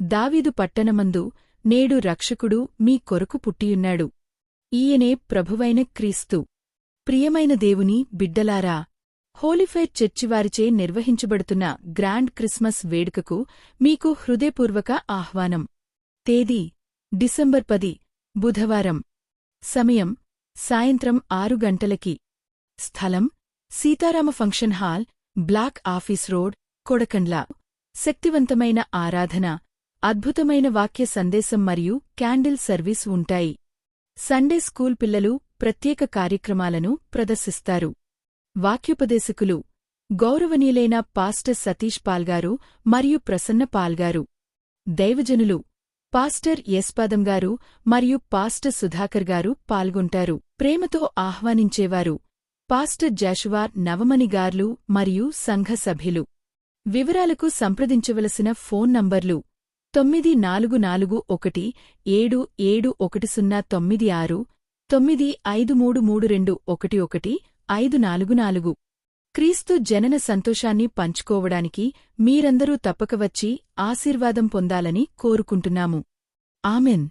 దావీదు పట్టణమందు నేడు రక్షకుడు మీ కొరకు పుట్టియున్నాడు. ఈయనే ప్రభువైన క్రీస్తు. ప్రియమైన దేవుని బిడ్డలారా హోలిఫైర్ చర్చివారిచే నిర్వహించబడుతున్న గ్రాండ్ క్రిస్మస్ వేడుకకు మీకు హృదయపూర్వక ఆహ్వానం. తేదీ డిసెంబర్ పది బుధవారం. సమయం సాయంత్రం ఆరు గంటలకి. స్థలం Seetharama function hall block office road Kodakandla. శక్తివంతమైన ఆరాధన అద్భుతమైన వాక్య సందేశం మరియు క్యాండిల్ సర్వీస్ ఉంటాయి. సండే స్కూల్ పిల్లలు ప్రత్యేక కార్యక్రమాలను ప్రదర్శిస్తారు. వాక్యోపదేశకులు గౌరవనీయులైన పాస్టర్ సతీష్ పాల్గారు మరియు ప్రసన్న పాల్గారు దైవజనులు పాస్టర్ యస్పాదం గారు మరియు పాస్టర్ సుధాకర్ గారు పాల్గొంటారు. ప్రేమతో ఆహ్వానించేవారు పాస్టర్ జాషువా నవమణిగార్లు మరియు సంఘ సభ్యులు. వివరాలకు సంప్రదించవలసిన ఫోన్ నంబర్లు తొమ్మిది నాలుగు నాలుగు ఒకటి ఏడు ఏడు ఒకటి సున్నా తొమ్మిది ఆరు తొమ్మిది ఐదు మూడు మూడు రెండు ఒకటి ఒకటి ఐదు నాలుగు నాలుగు. క్రీస్తు జనన సంతోషాన్ని పంచుకోవడానికి మీరందరూ తప్పక వచ్చి ఆశీర్వాదం పొందాలని కోరుకుంటున్నాము. ఆమెన్.